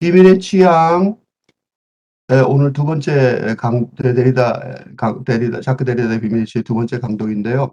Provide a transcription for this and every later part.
비밀의 취향 에, 오늘 두 번째 강 데리다 강 데리다 자크 데리다의 비밀의 취향 두 번째 강독인데요.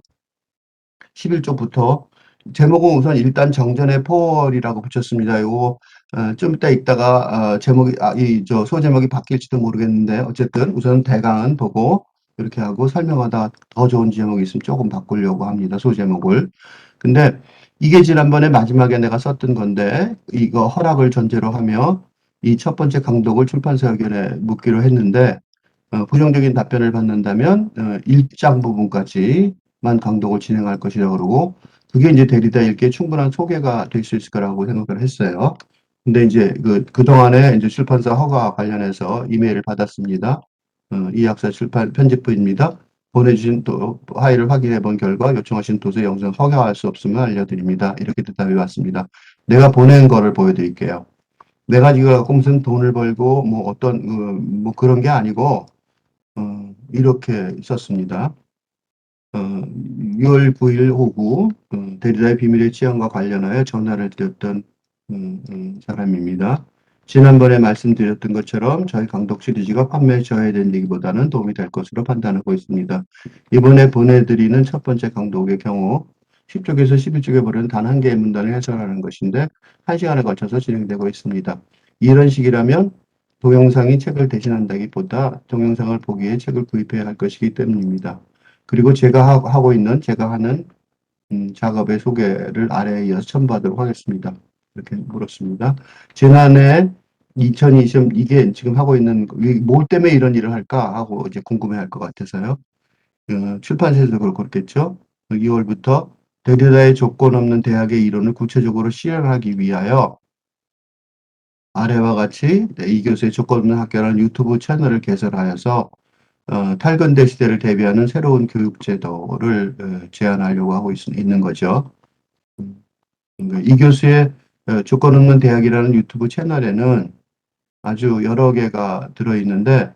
11쪽부터 제목은 우선 일단 정전의 포월이라고 붙였습니다. 요거 어, 좀 이따 읽다가 어, 제목이 아, 이저 소제목이 바뀔지도 모르겠는데 어쨌든 우선 대강은 보고 이렇게 하고 설명하다 더 좋은 제목이 있으면 조금 바꾸려고 합니다. 소제목을. 근데 이게 지난번에 마지막에 내가 썼던 건데 이거 허락을 전제로 하며 이 첫 번째 강독을 출판사 의견에 묻기로 했는데 어, 부정적인 답변을 받는다면 어, 1장 부분까지만 강독을 진행할 것이라고 그러고 그게 이제 데리다 읽기에 충분한 소개가 될 수 있을 거라고 생각을 했어요. 근데 이제 그, 그동안에 이제 출판사 허가 관련해서 이메일을 받았습니다. 어, 이 약사 출판 편집부입니다. 보내주신 또 파일을 확인해 본 결과 요청하신 도서 영상 허가할 수 없음을 알려드립니다. 이렇게 대답이 왔습니다. 내가 보낸 거를 보여드릴게요. 내가 이거 갖고 무슨 돈을 벌고 뭐 어떤 그, 뭐 그런 게 아니고 어, 이렇게 썼습니다. 어, 6월 9일 오후 어, 데리다의 비밀의 취향과 관련하여 전화를 드렸던 음, 음, 사람입니다. 지난번에 말씀드렸던 것처럼 저희 강독 시리즈가 판매에 저해된 얘기보다는 도움이 될 것으로 판단하고 있습니다. 이번에 보내드리는 첫 번째 강독의 경우 10쪽에서 11쪽에 보는 단 한 개의 문단을 해설하는 것인데 1시간에 걸쳐서 진행되고 있습니다. 이런 식이라면 동영상이 책을 대신한다기보다 동영상을 보기 위해 책을 구입해야 할 것이기 때문입니다. 그리고 제가 하- 하고 있는 제가 하는 음, 작업의 소개를 아래에 이어서 첨부하도록 하겠습니다. 이렇게 물었습니다. 지난해 2020 이게 지금 하고 있는 이- 뭘 때문에 이런 일을 할까 하고 이제 궁금해할 것 같아서요. 어, 출판사에서 그렇- 그렇겠죠. 2월부터 데리다의 조건 없는 대학의 이론을 구체적으로 실현하기 위하여 아래와 같이 네, 이 교수의 조건 없는 학교라는 유튜브 채널을 개설하여서 어, 탈근대 시대를 대비하는 새로운 교육 제도를 어, 제안하려고 하고 있, 있는 거죠. 음, 이 교수의 어, 조건 없는 대학이라는 유튜브 채널에는 아주 여러 개가 들어있는데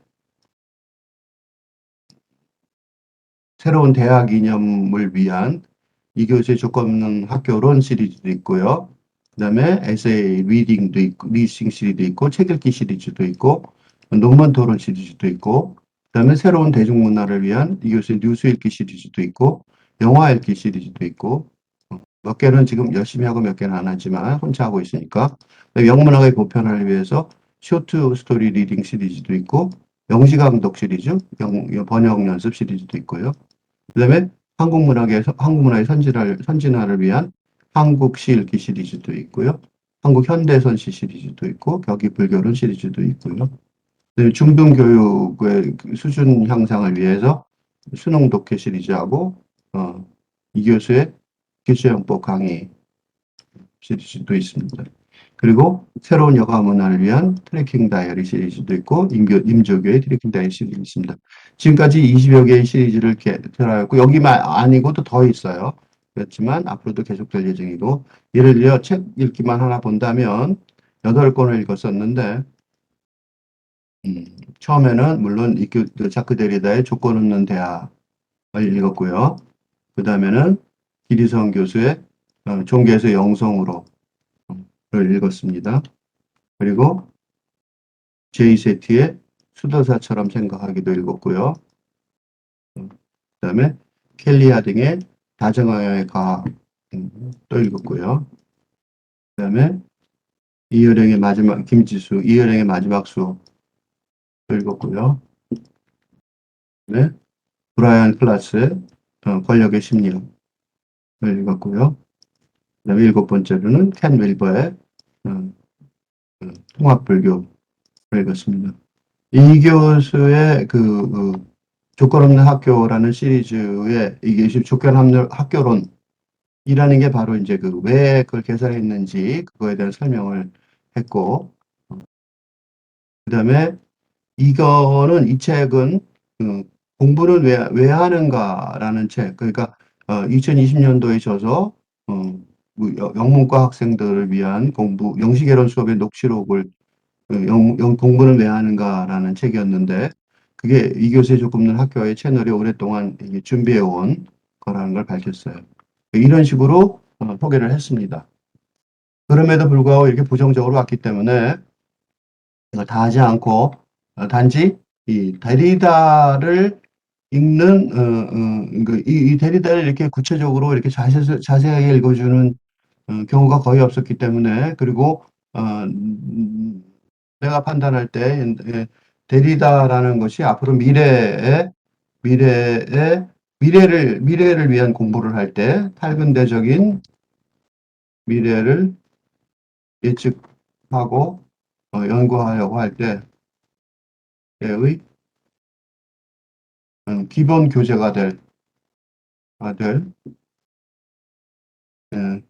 새로운 대학 이념을 위한 이 교수의 조건 없는 학교론 시리즈도 있고요. 그 다음에 에세이 리딩도 있고, 리싱 시리즈도 있고, 책 읽기 시리즈도 있고, 논문 토론 시리즈도 있고, 그 다음에 새로운 대중문화를 위한 이 교수의 뉴스 읽기 시리즈도 있고, 영화 읽기 시리즈도 있고, 몇 개는 지금 열심히 하고 몇 개는 안 하지만 혼자 하고 있으니까, 영문학의 보편화를 위해서 쇼트 스토리 리딩 시리즈도 있고, 영시강독 시리즈, 영, 번역 연습 시리즈도 있고요. 그 다음에 한국 문학의, 한국 문화의 선진화를, 선진화를 위한 한국 시 읽기 시리즈도 있고요. 한국 현대선 시 시리즈도 있고, 격이 불교론 시리즈도 있고요. 중등 교육의 그 수준 향상을 위해서 수능 독해 시리즈하고, 어, 이 교수의 기초영법 강의 시리즈도 있습니다. 그리고 새로운 여가 문화를 위한 트래킹 다이어리 시리즈도 있고, 임교, 임조교의 트래킹 다이어리 시리즈도 있습니다. 지금까지 20여 개의 시리즈를 개설하였고, 여기만 아니고 또더 있어요. 그렇지만 앞으로도 계속될 예정이고, 예를 들어 책 읽기만 하나 본다면 8권을 읽었었는데, 음, 처음에는 물론 이 교- 그 자크 데리다의 조건 없는 대학을 읽었고요. 그 다음에는 기리성 교수의 어, 종교에서 영성으로 를 읽었습니다. 그리고 제이세티의 수도사처럼 생각하기도 읽었고요. 그 다음에 켈리 하딩의 다정하여의 과학도 읽었고요. 그 다음에 이효령의 마지막, 김지수, 이효령의 마지막 수업도 읽었고요. 네. 브라이언 클라스의 어, 권력의 심리를 읽었고요. 그 다음에 일곱 번째로는 켄 윌버의 어, 어, 통합불교를 읽었습니다. 이 교수의 그, 그 조건 없는 학교라는 시리즈의 이게 조건 없는 학교론 이라는 게 바로 이제 그 왜 그걸 개설했는지 그거에 대한 설명을 했고 그 다음에 이거는 이 책은 그 공부는 왜, 왜 하는가라는 책. 그러니까 어, 2020년도에 저서 어, 영문과 학생들을 위한 공부 영시개론 수업의 녹취록을 그 영, 영 공부는 왜 하는가라는 책이었는데 그게 이 교수의 조금 없는 학교의 채널이 오랫동안 이게 준비해 온 거라는 걸 밝혔어요. 이런 식으로 어, 소개를 했습니다. 그럼에도 불구하고 이렇게 부정적으로 왔기 때문에 다 하지 않고 어, 단지 이 데리다를 읽는 어, 어, 그, 이, 이 데리다를 이렇게 구체적으로 이렇게 자세, 자세하게 읽어주는 어, 경우가 거의 없었기 때문에 그리고 어, 음, 내가 판단할 때 예, 데리다라는 것이 앞으로 미래에 미래에 미래를 미래를 위한 공부를 할 때 탈근대적인 미래를 예측하고 어, 연구하려고 할 때의 음, 기본 교재가 될, 아, 될, 예,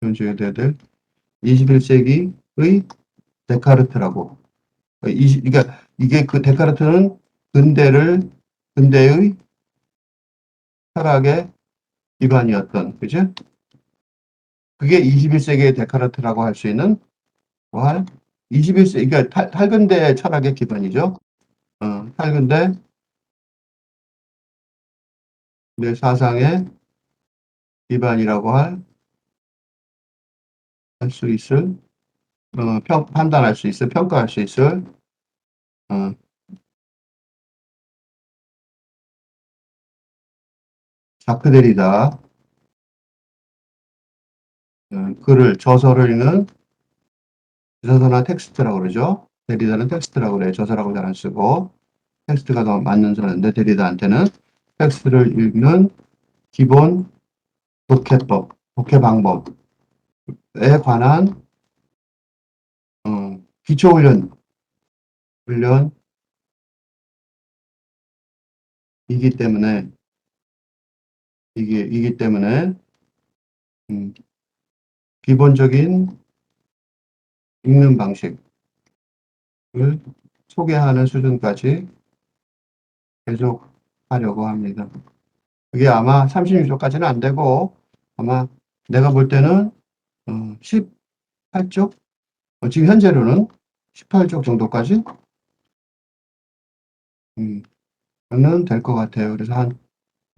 교재가 될 21세기의 데카르트라고. 어, 이, 그러니까 이게 그 데카르트는 근대를 근대의 철학의 기반이었던, 그죠? 그게 21세기의 데카르트라고 할 수 있는 뭐할 21세기 그러니까 탈, 탈근대 철학의 기반이죠. 어, 탈근대 내 사상의 기반이라고 할 할 수 있을 어, 평, 판단할 수 있을 평가할 수 있을 어, 자크데리다 어, 글을 저서를 읽는 저서나 텍스트라고 그러죠. 데리다는 텍스트라고 그래요. 저서라고 잘 안 쓰고 텍스트가 더 맞는 소리인데 데리다한테는 텍스트를 읽는 기본 독해법, 독해 방법에 관한 어, 기초 훈련 훈련이기 때문에 이게 이기 때문에 음, 기본적인 읽는 방식을 소개하는 수준까지 계속 하려고 합니다. 그게 아마 36쪽까지는 안 되고 아마 내가 볼 때는 어, 18쪽 어, 지금 현재로는 18쪽 정도까지 음, 는 될 것 같아요. 그래서 한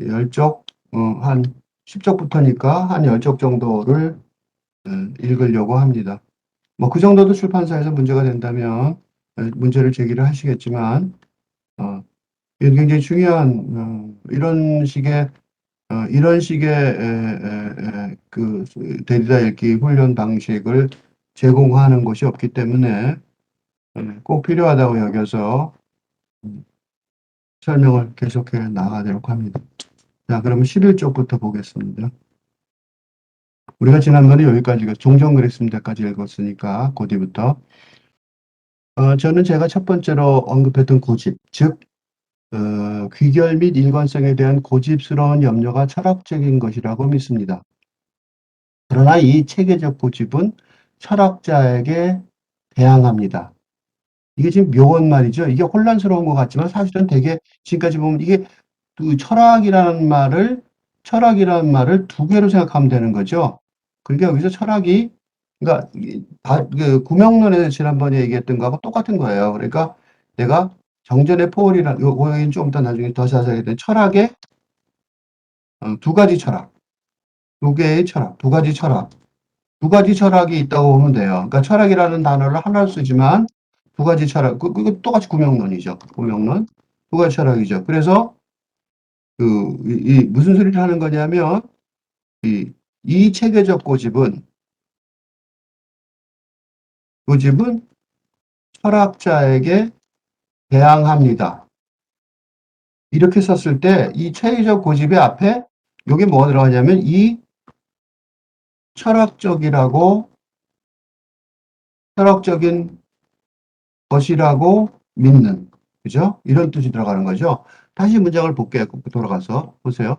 10쪽, 어, 한 10쪽부터니까 한 10쪽 정도를 어, 읽으려고 합니다. 뭐 그 정도도 출판사에서 문제가 된다면 어, 문제를 제기를 하시겠지만 어, 굉장히 중요한 어, 이런 식의 어, 이런 식의 에, 에, 에, 그 데이터 읽기 훈련 방식을 제공하는 곳이 없기 때문에 에, 꼭 필요하다고 여겨서 음, 설명을 계속해 나가도록 합니다. 자, 그러면 11쪽부터 보겠습니다. 우리가 지난번에 여기까지가 종전 그랬습니다까지 읽었으니까 그 뒤부터 어, 저는 제가 첫 번째로 언급했던 고집, 즉 어, 귀결 및 일관성에 대한 고집스러운 염려가 철학적인 것이라고 믿습니다. 그러나 이 체계적 고집은 철학자에게 대항합니다. 이게 지금 묘한 말이죠. 이게 혼란스러운 것 같지만 사실은 되게 지금까지 보면 이게 그 철학이라는 말을 철학이라는 말을 두 개로 생각하면 되는 거죠. 그러니까 여기서 철학이 그러니까 다, 그 구명론에서 지난번에 얘기했던 거하고 똑같은 거예요. 그러니까 내가 정전의 포월이라는 요거는 좀 이따 나중에 더 자세하게 된 철학의 어, 두 가지 철학, 두 개의 철학, 두 가지 철학, 두 가지 철학이 있다고 보면 돼요. 그러니까 철학이라는 단어를 하나로 쓰지만 두 가지 철학, 그, 그 똑같이 구명론이죠. 구명론, 두 가지 철학이죠. 그래서 그, 이, 이 무슨 소리를 하는 거냐면 이, 이 체계적 고집은 고집은 철학자에게 대항합니다. 이렇게 썼을 때 이 체계적 고집의 앞에 여기 뭐가 들어가냐면 이 철학적이라고 철학적인 것이라고 믿는 그죠? 이런 뜻이 들어가는 거죠. 다시 문장을 볼게요. 돌아가서 보세요.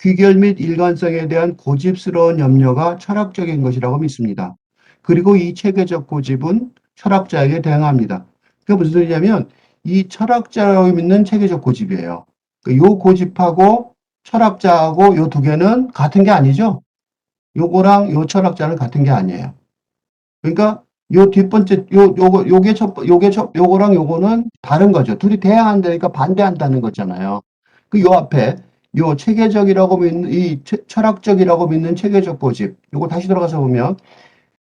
귀결 및 일관성에 대한 고집스러운 염려가 철학적인 것이라고 믿습니다. 그리고 이 체계적 고집은 철학자에게 대항합니다. 그게 무슨 소리냐면 이 철학자라고 믿는 체계적 고집이에요. 그요 고집하고 철학자하고 요 두 개는 같은 게 아니죠. 요거랑 요 철학자는 같은 게 아니에요. 그러니까 요 뒷번째 요 요거 요게 첫 요게 첫 요거랑 요거는 다른 거죠. 둘이 대항한다니까 반대한다는 거잖아요. 그 요 앞에 요 체계적이라고 믿는 이 철학적이라고 믿는 체계적 고집. 요거 다시 들어가서 보면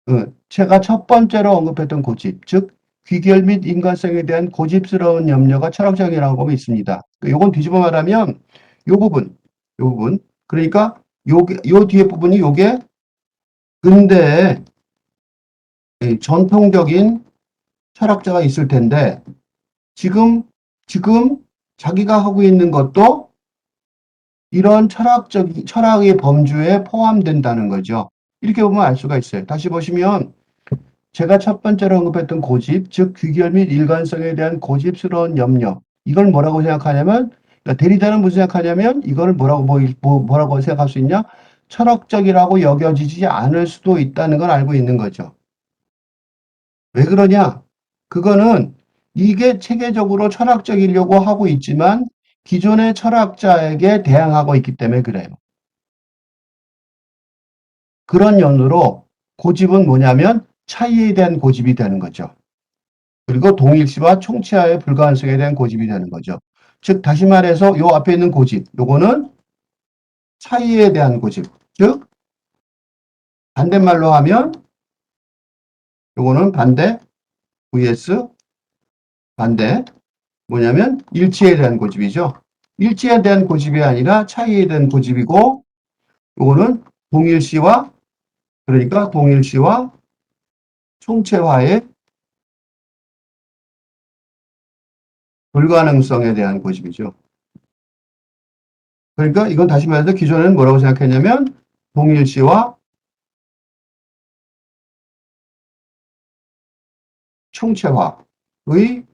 어, 제가 첫 번째로 언급했던 고집, 즉 귀결 및 인간성에 대한 고집스러운 염려가 철학적이라는 법이 있습니다. 요건 뒤집어 말하면 요 부분, 요 부분. 그러니까 요게 요 뒤에 부분이 요게 근대 전통적인 철학자가 있을 텐데 지금 지금 자기가 하고 있는 것도 이런 철학적 철학의 범주에 포함된다는 거죠. 이렇게 보면 알 수가 있어요. 다시 보시면 제가 첫 번째로 언급했던 고집, 즉 귀결 및 일관성에 대한 고집스러운 염려. 이걸 뭐라고 생각하냐면 그러니까 데리다는 무슨 생각하냐면 이걸 뭐라고 뭐, 뭐 뭐라고 생각할 수 있냐? 철학적이라고 여겨지지 않을 수도 있다는 걸 알고 있는 거죠. 왜 그러냐? 그거는 이게 체계적으로 철학적이려고 하고 있지만 기존의 철학자에게 대항하고 있기 때문에 그래요. 그런 연으로 고집은 뭐냐면 차이에 대한 고집이 되는 거죠. 그리고 동일시와 총체화의 불가능성에 대한 고집이 되는 거죠. 즉 다시 말해서 요 앞에 있는 고집, 요거는 차이에 대한 고집. 즉 반대말로 하면 요거는 반대 vs 반대 뭐냐면 일치에 대한 고집이죠. 일치에 대한 고집이 아니라 차이에 대한 고집이고 요거는 동일시와 그러니까 동일시와 총체화의 불가능성에 대한 고집이죠. 그러니까 이건 다시 말해서 기존에는 뭐라고 생각했냐면 동일시와 총체화의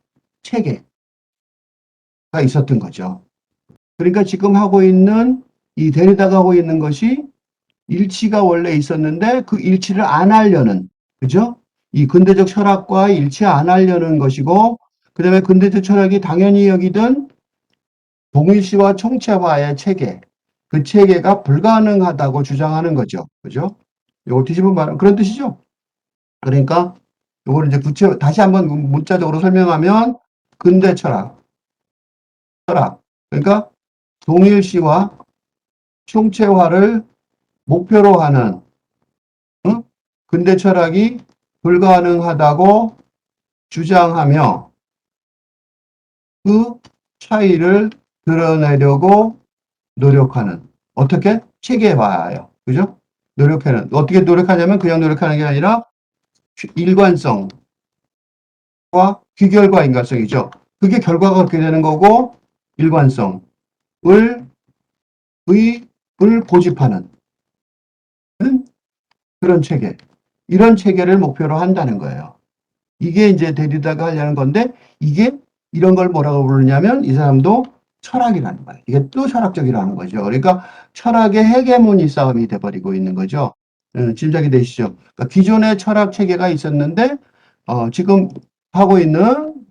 체계가 있었던 거죠. 그러니까 지금 하고 있는 이 데리다가 하고 있는 것이 일치가 원래 있었는데 그 일치를 안 하려는 그죠? 이 근대적 철학과 일치 안 하려는 것이고 그 다음에 근대적 철학이 당연히 여기던 동일시와 총체화의 체계 그 체계가 불가능하다고 주장하는 거죠. 그죠? 이거 뒤집어 말하면 그런 뜻이죠. 그러니까 이거를 이제 구체 다시 한번 문자적으로 설명하면 근대 철학 철학 그러니까 동일시와 총체화를 목표로 하는 응? 근대 철학이 불가능하다고 주장하며 그 차이를 드러내려고 노력하는 어떻게 체계화예요. 그죠? 노력하는 어떻게 노력하냐면 그냥 노력하는 게 아니라 일관성과 귀결과 인간성이죠. 그게 결과가 그렇게 되는 거고 일관성을 의을 고집하는 그런 체계. 이런 체계를 목표로 한다는 거예요. 이게 이제 데리다가 하려는 건데 이게 이런 걸 뭐라고 부르냐면 이 사람도 철학이라는 거예요. 이게 또 철학적이라는 거죠. 그러니까 철학의 헤게모니 싸움이 돼버리고 있는 거죠. 음, 짐작이 되시죠? 그러니까 기존의 철학 체계가 있었는데 어, 지금 하고 있는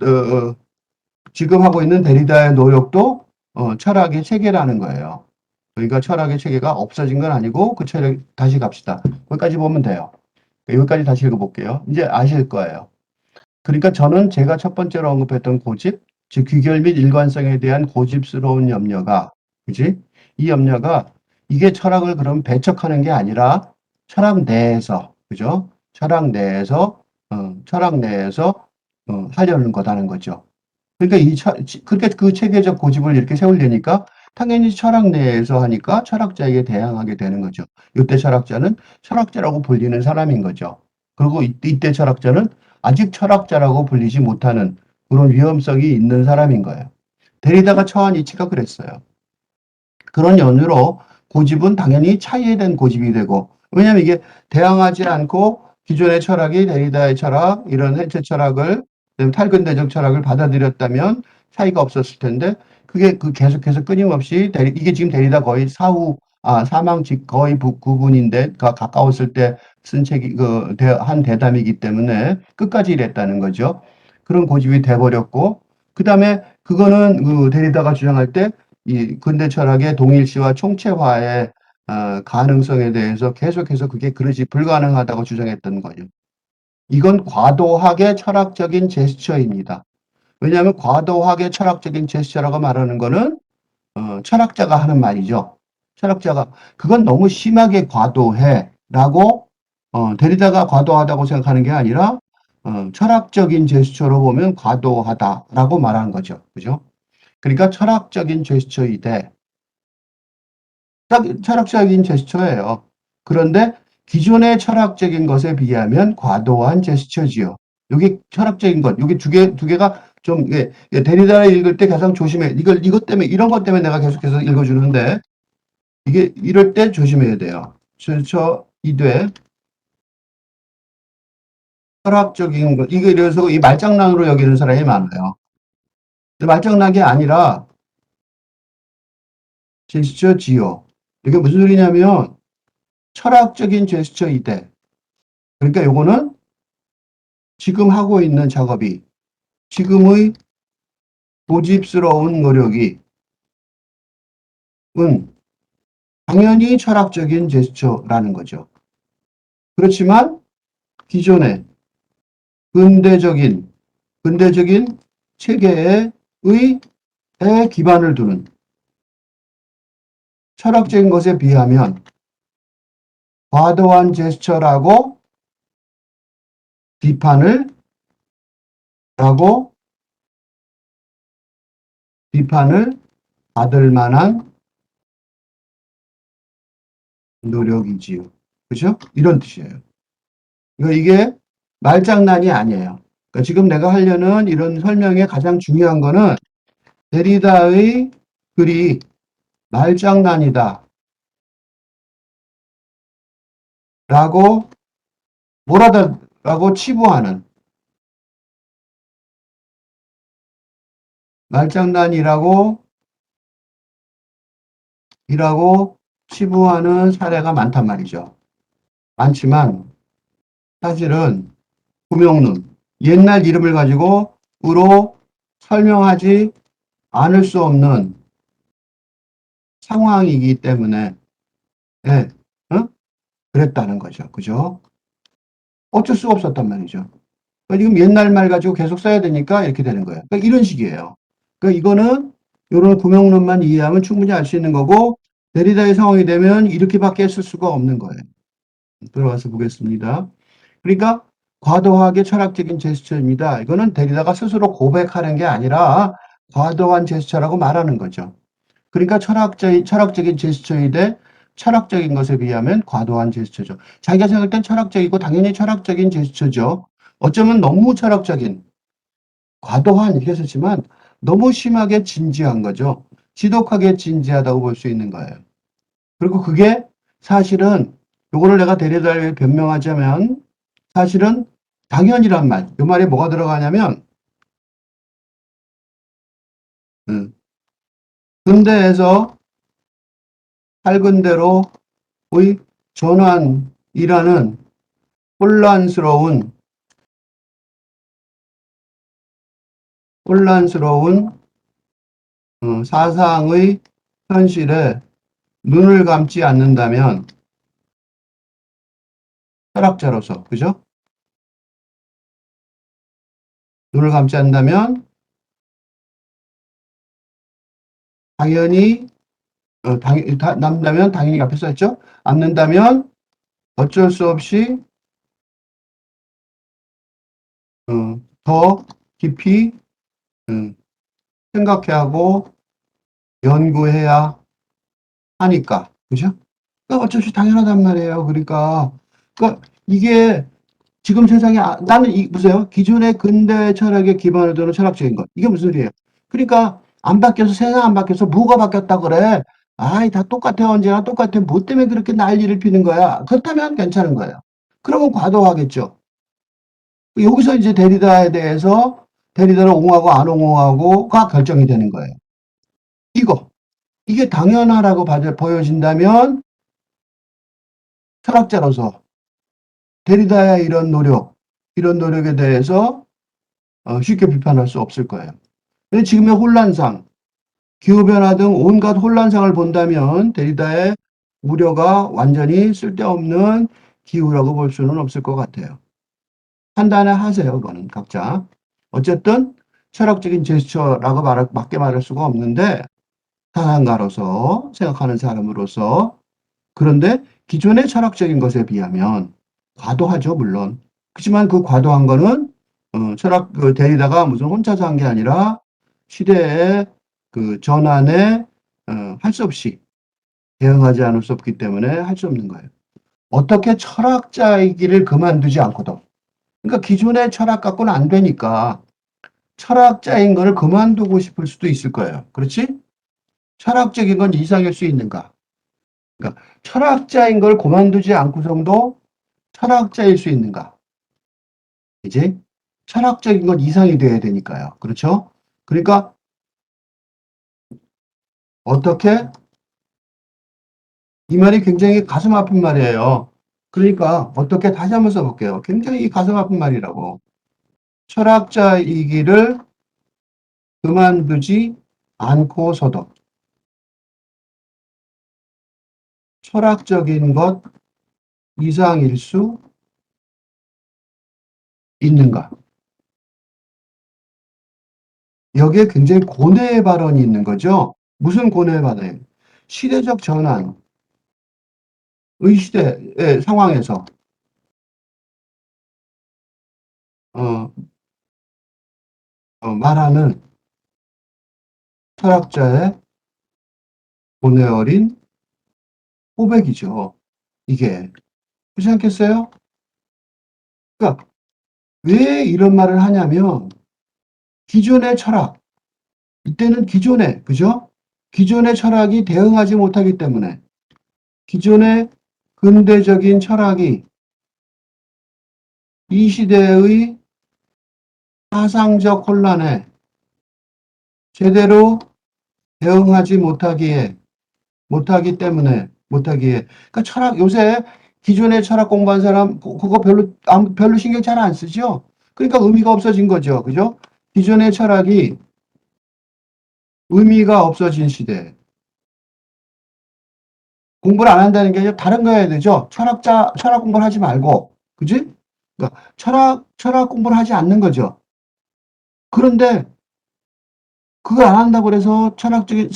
어, 어, 지금 하고 있는 데리다의 노력도 어, 철학의 체계라는 거예요. 그러니까 철학의 체계가 없어진 건 아니고 그 철학 다시 갑시다. 거기까지 보면 돼요. 여기까지 다시 읽어볼게요. 이제 아실 거예요. 그러니까 저는 제가 첫 번째로 언급했던 고집, 즉 귀결 및 일관성에 대한 고집스러운 염려가, 그지? 이 염려가 이게 철학을 그럼 배척하는 게 아니라 철학 내에서, 그죠? 철학 내에서, 어, 철학 내에서 어, 하려는 거다는 거죠. 그러니까 이 철, 그렇게 그 체계적 고집을 이렇게 세우려니까 당연히 철학 내에서 하니까 철학자에게 대항하게 되는 거죠. 이때 철학자는 철학자라고 불리는 사람인 거죠. 그리고 이때 철학자는 아직 철학자라고 불리지 못하는 그런 위험성이 있는 사람인 거예요. 데리다가 처한 이치가 그랬어요. 그런 연유로 고집은 당연히 차이에 대한 고집이 되고 왜냐하면 이게 대항하지 않고 기존의 철학이 데리다의 철학, 이런 해체 철학을 탈근대적 철학을 받아들였다면 차이가 없었을 텐데 그게 그 계속해서 끊임없이 대리, 이게 지금 데리다 거의 사후 아 사망 직 거의 부, 구분인데 가, 가까웠을 때 쓴 책이 그 한 대담이기 때문에 끝까지 이랬다는 거죠. 그런 고집이 돼버렸고 그 다음에 그거는 그 데리다가 주장할 때 이 근대 철학의 동일시와 총체화의 어, 가능성에 대해서 계속해서 그게 그러지 불가능하다고 주장했던 거죠. 이건 과도하게 철학적인 제스처입니다. 왜냐하면 과도하게 철학적인 제스처라고 말하는 거는 어, 철학자가 하는 말이죠. 철학자가 그건 너무 심하게 과도해라고 어, 데리다가 과도하다고 생각하는 게 아니라 어, 철학적인 제스처로 보면 과도하다라고 말하는 거죠. 그죠? 그러니까 철학적인 제스처이되 딱 철학적인 제스처예요. 그런데 기존의 철학적인 것에 비하면 과도한 제스처지요. 이게 철학적인 것, 이게 두 개, 두 개가 좀, 예, 예, 데리다를 읽을 때 가장 조심해. 이걸, 이것 때문에, 이런 것 때문에 내가 계속해서 읽어주는데, 이게, 이럴 때 조심해야 돼요. 제스처 이돼 철학적인 것, 이게 이래서 이 말장난으로 여기는 사람이 많아요. 말장난이 아니라, 제스처 지요. 이게 무슨 소리냐면, 철학적인 제스처이되, 그러니까 요거는 지금 하고 있는 작업이, 지금의 고집스러운 노력이, 은 당연히 철학적인 제스처라는 거죠. 그렇지만 기존의 근대적인 근대적인 체계의 에 기반을 두는 철학적인 것에 비하면 과도한 제스처라고 비판을 라고 비판을 받을 만한 노력이지요. 그죠? 이런 뜻이에요. 그러니까 이게 말장난이 아니에요. 그러니까 지금 내가 하려는 이런 설명의 가장 중요한 거는 데리다의 글이 말장난이다. 라고 뭐라다라고 치부하는 말장난이라고 이라고 치부하는 사례가 많단 말이죠. 많지만 사실은 구명론 옛날 이름을 가지고 으로 설명하지 않을 수 없는 상황이기 때문에 예, 어? 그랬다는 거죠. 그죠? 어쩔 수가 없었단 말이죠. 그러니까 지금 옛날 말 가지고 계속 써야 되니까 이렇게 되는 거예요. 그러니까 이런 식이에요. 그러니까 이거는 이런 구명론만 이해하면 충분히 알 수 있는 거고 데리다의 상황이 되면 이렇게밖에 쓸 수가 없는 거예요. 들어가서 보겠습니다. 그러니까 과도하게 철학적인 제스처입니다. 이거는 데리다가 스스로 고백하는 게 아니라 과도한 제스처라고 말하는 거죠. 그러니까 철학적인, 철학적인 제스처이되 철학적인 것에 비하면 과도한 제스처죠. 자기가 생각할 땐 철학적이고 당연히 철학적인 제스처죠. 어쩌면 너무 철학적인, 과도한 이렇게 썼지만 너무 심하게 진지한 거죠. 지독하게 진지하다고 볼 수 있는 거예요. 그리고 그게 사실은 요거를 내가 데려다 변명하자면 사실은 당연이란 말. 이 말에 뭐가 들어가냐면 음, 근대에서 살근대로의 전환이라는 혼란스러운 혼란스러운 어, 사상의 현실에 눈을 감지 않는다면 철학자로서 그죠? 눈을 감지 않는다면 당연히 어, 당, 다, 남다면 당연히 앞에 써있죠? 않는다면 어쩔 수 없이 어, 더 깊이 음, 생각해야 하고 연구해야 하니까 그죠? 그러니까 어쩔 수 당연하단 말이에요. 그러니까 그러니까 이게 지금 세상에 아, 나는 이 보세요. 기존의 근대 철학의 기반을 두는 철학적인 것 이게 무슨 소리예요? 그러니까 안 바뀌어서 세상 안 바뀌어서 뭐가 바뀌었다 그래? 아이 다 똑같아 언제나 똑같아 뭐 때문에 그렇게 난리를 피는 거야? 그렇다면 괜찮은 거예요. 그러면 과도하겠죠. 여기서 이제 데리다에 대해서 데리다를 옹호하고 안 옹호하고가 결정이 되는 거예요. 이거 이게 당연하라고 보여진다면 철학자로서 데리다의 이런 노력, 이런 노력에 대해서 어, 쉽게 비판할 수 없을 거예요. 근데 지금의 혼란상, 기후변화 등 온갖 혼란상을 본다면 데리다의 우려가 완전히 쓸데없는 기후라고 볼 수는 없을 것 같아요. 판단을 하세요, 그거는 각자. 어쨌든 철학적인 제스처라고 말, 맞게 말할 수가 없는데 사상가로서 생각하는 사람으로서 그런데 기존의 철학적인 것에 비하면 과도하죠, 물론. 그렇지만 그 과도한 거는 어, 철학 그 데리다가 무슨 혼자서 한 게 아니라 시대의 그 전환에 어, 할 수 없이 대응하지 않을 수 없기 때문에 할 수 없는 거예요. 어떻게 철학자이기를 그만두지 않고도 그러니까 기존의 철학 갖고는 안 되니까 철학자인 거를 그만두고 싶을 수도 있을 거예요. 그렇지? 철학적인 건 이상일 수 있는가? 그러니까 철학자인 걸 그만두지 않고서도 철학자일 수 있는가? 이제 철학적인 건 이상이 돼야 되니까요. 그렇죠? 그러니까 어떻게 이 말이 굉장히 가슴 아픈 말이에요. 그러니까 어떻게 다시 한번 써볼게요. 굉장히 가슴 아픈 말이라고. 철학자이기를 그만두지 않고서도 철학적인 것 이상일 수 있는가? 여기에 굉장히 고뇌의 발언이 있는 거죠. 무슨 고뇌의 발언? 시대적 전환, 의 시대의 상황에서 어, 어, 말하는 철학자의 고뇌 어린 고백이죠. 이게 그렇지 않겠어요? 그러니까 왜 이런 말을 하냐면 기존의 철학 이때는 기존의 그죠? 기존의 철학이 대응하지 못하기 때문에 기존의 근대적인 철학이 이 시대의 사상적 혼란에 제대로 대응하지 못하기에 못하기 때문에 못하기에 그러니까 철학 요새 기존의 철학 공부한 사람 그- 그거 별로 아무- 별로 신경 잘 안 쓰죠. 그러니까 의미가 없어진 거죠. 그죠? 기존의 철학이 의미가 없어진 시대. 공부를 안 한다는 게 아니라 다른 거 해야 되죠. 철학자 철학 공부를 하지 말고. 그지? 그러니까 철학 철학 공부를 하지 않는 거죠. 그런데 그걸 안 한다고 그래서 철학적인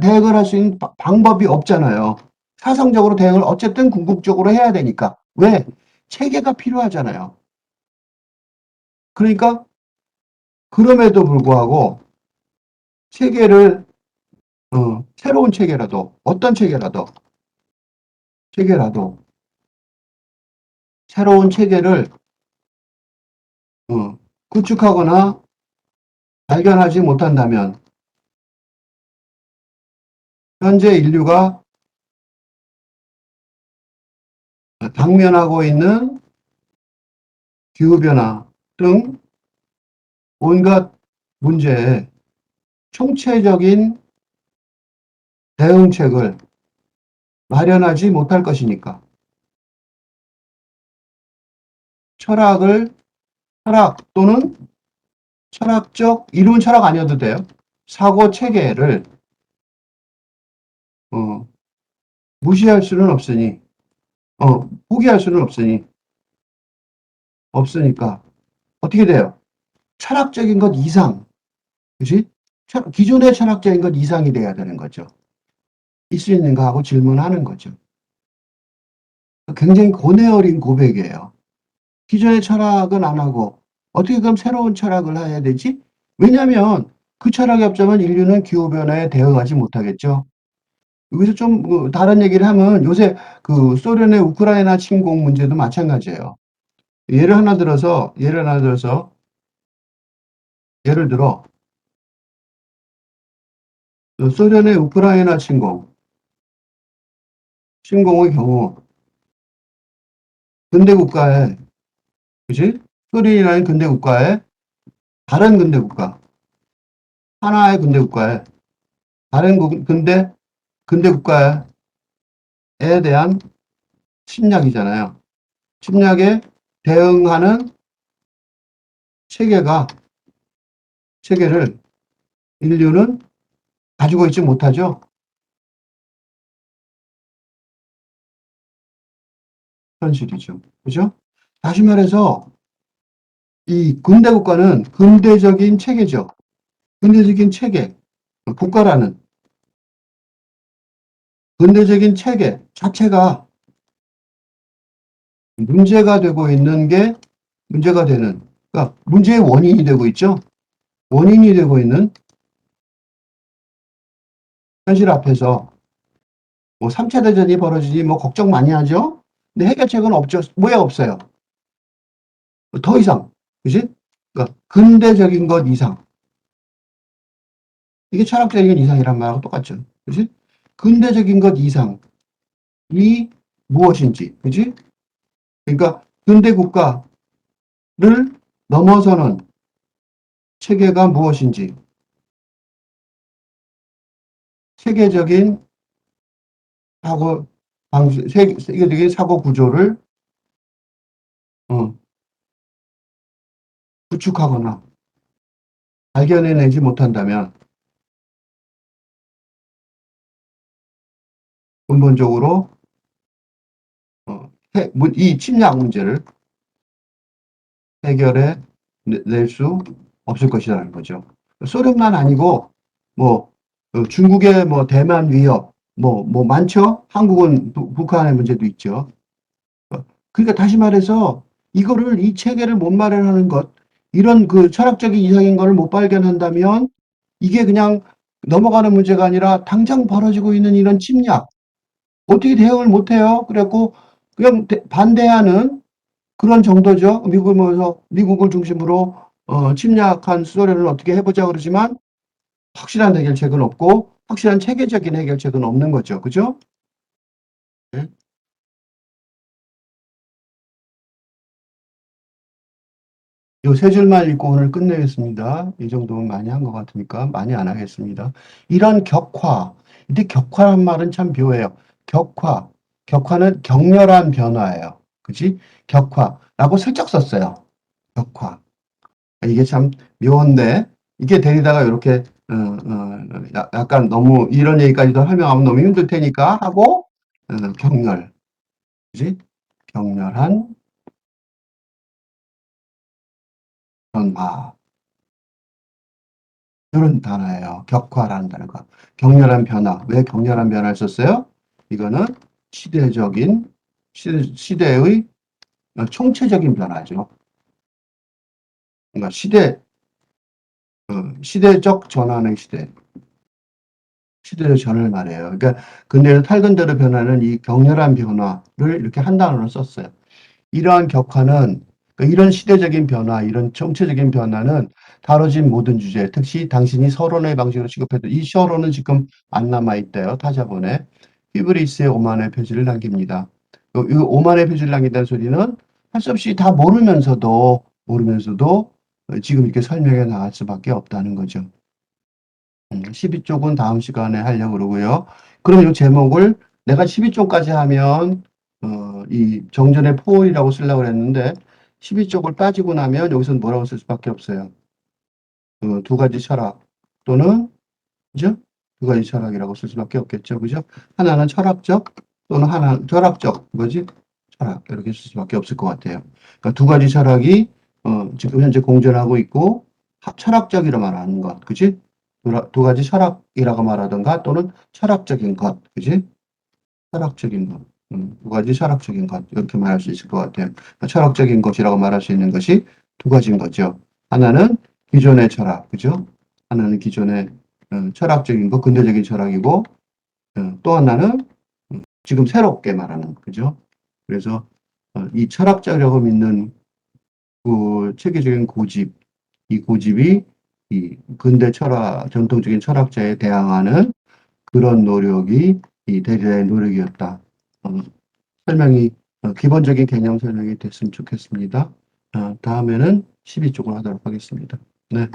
대응을 할 수 있는 바- 방법이 없잖아요. 사상적으로 대응을 어쨌든 궁극적으로 해야 되니까. 왜? 체계가 필요하잖아요. 그러니까 그럼에도 불구하고 체계를 어, 새로운 체계라도 어떤 체계라도 체계라도 새로운 체계를 어, 구축하거나 발견하지 못한다면 현재 인류가 당면하고 있는 기후변화 등 온갖 문제에 총체적인 대응책을 마련하지 못할 것이니까 철학을 철학 또는 철학적 이루은 철학 아니어도 돼요. 사고 체계를 어, 무시할 수는 없으니 어, 포기할 수는 없으니 없으니까 어떻게 돼요? 철학적인 것 이상 그지? 철- 기존의 철학적인 것 이상이 돼야 되는 거죠. 있을 수 있는가 하고 질문하는 거죠. 굉장히 고뇌 어린 고백이에요. 기존의 철학은 안 하고 어떻게 그럼 새로운 철학을 해야 되지? 왜냐하면 그 철학이 없자면 인류는 기후변화에 대응하지 못하겠죠. 여기서 좀 어, 다른 얘기를 하면 요새 그 소련의 우크라이나 침공 문제도 마찬가지예요. 예를 하나 들어서 예를 하나 들어서 예를 들어 그 소련의 우크라이나 침공 침공의 경우 근대 국가에 그지 소련이라는 근대 국가에 다른 근대 국가 하나의 근대 국가에 다른 국- 근대 근대 국가에 대한 침략이잖아요. 침략에 대응하는 체계가 체계를 인류는 가지고 있지 못하죠. 현실이죠. 그죠? 다시 말해서 이 근대 국가는 근대적인 체계죠. 근대적인 체계, 국가라는 근대적인 체계 자체가 문제가 되고 있는 게 문제가 되는 그러니까 문제의 원인이 되고 있죠. 원인이 되고 있는 현실 앞에서 뭐 3차 대전이 벌어지니 뭐 걱정 많이 하죠. 근데 해결책은 없죠. 왜 없어요? 더 이상, 그지? 그러니까 근대적인 것 이상. 이게 철학적인 이상이란 말하고 똑같죠. 그지? 근대적인 것 이상이 무엇인지, 그지? 그러니까 근대 국가를 넘어서는 체계가 무엇인지, 세계적인 사고 방식, 세- 세계적인 사고 구조를 어, 구축하거나 발견해내지 못한다면 근본적으로 어, 이 침략 문제를 해결해 낼 수 없을 것이라는 거죠. 소련만 아니고 뭐 어, 중국의 뭐 대만 위협 뭐뭐 많죠. 한국은 부- 북한의 문제도 있죠. 어, 그러니까 다시 말해서 이거를 이 체계를 못 마련하는 것 이런 그 철학적인 이상인 거를 못 발견한다면 이게 그냥 넘어가는 문제가 아니라 당장 벌어지고 있는 이런 침략 어떻게 대응을 못 해요? 그래갖고 그냥 대- 반대하는 그런 정도죠. 미국을 모여서 미국을 중심으로 어, 침략한 소련을 어떻게 해보자 그러지만 확실한 해결책은 없고 확실한 체계적인 해결책은 없는 거죠. 그죠? 네. 요세 줄만 읽고 오늘 끝내겠습니다. 이 정도면 많이 한 것 같으니까 많이 안 하겠습니다. 이런 격화. 근데 격화란 말은 참 묘해요. 격화. 격화는 격렬한 변화예요. 그지? 격화라고 슬쩍 썼어요. 격화. 이게 참 묘한데 이게 데리다가 이렇게 어, 어, 야- 약간 너무 이런 얘기까지도 설명하면 너무 힘들 테니까 하고 어, 격렬. 그지? 격렬한 변화. 이런 단어예요. 격화라는 단어가. 격렬한 변화. 왜 격렬한 변화를 썼어요? 이거는 시대적인, 시대, 어, 총체적인 변화죠. 그러니까 시대, 어, 시대적 전환의 시대. 시대의 전을 말해요. 그러니까 근대는 탈근대로 변하는 이 격렬한 변화를 이렇게 한 단어로 썼어요. 이러한 격화는 그러니까 이런 시대적인 변화, 이런 정체적인 변화는 다뤄진 모든 주제, 특히 당신이 서론의 방식으로 취급했던 이 서론은 지금 안 남아 있대요. 타자본에 히브리스의 오만의 표지를 남깁니다. 이- 이 오만의 표지를 남긴다는 소리는 할 수 없이 다 모르면서도 모르면서도 지금 이렇게 설명해 나갈 수밖에 없다는 거죠. 음, 12쪽은 다음 시간에 하려고 그러고요. 그럼 이 제목을 내가 12쪽까지 하면 어, 이 정전의 포월이라고 쓰려고 그랬는데 12쪽을 빠지고 나면 여기서는 뭐라고 쓸 수밖에 없어요. 어, 두 가지 철학 또는 그죠? 두 가지 철학이라고 쓸 수밖에 없겠죠. 그죠? 하나는 철학적 또는 하나 철학적 뭐지? 철학 이렇게 쓸 수밖에 없을 것 같아요. 그러니까 두 가지 철학이 어, 지금 현재 공존하고 있고 하- 철학적이라 말하는 것, 그지? 두 가지 철학이라고 말하던가 또는 철학적인 것, 그지? 철학적인 것, 음, 두 가지 철학적인 것 이렇게 말할 수 있을 것 같아요. 그러니까 철학적인 것이라고 말할 수 있는 것이 두 가지인 거죠. 하나는 기존의 철학, 그죠? 하나는 기존의 어, 철학적인 것, 근대적인 철학이고 어, 또 하나는 음, 지금 새롭게 말하는 그죠? 그래서 어, 이 철학자라고 믿는 그 체계적인 고집, 이 고집이 이 근대 철학, 전통적인 철학자에 대항하는 그런 노력이 이 대리자의 노력이었다. 어, 설명이 어, 기본적인 개념 설명이 됐으면 좋겠습니다. 어, 다음에는 12쪽을 하도록 하겠습니다. 네.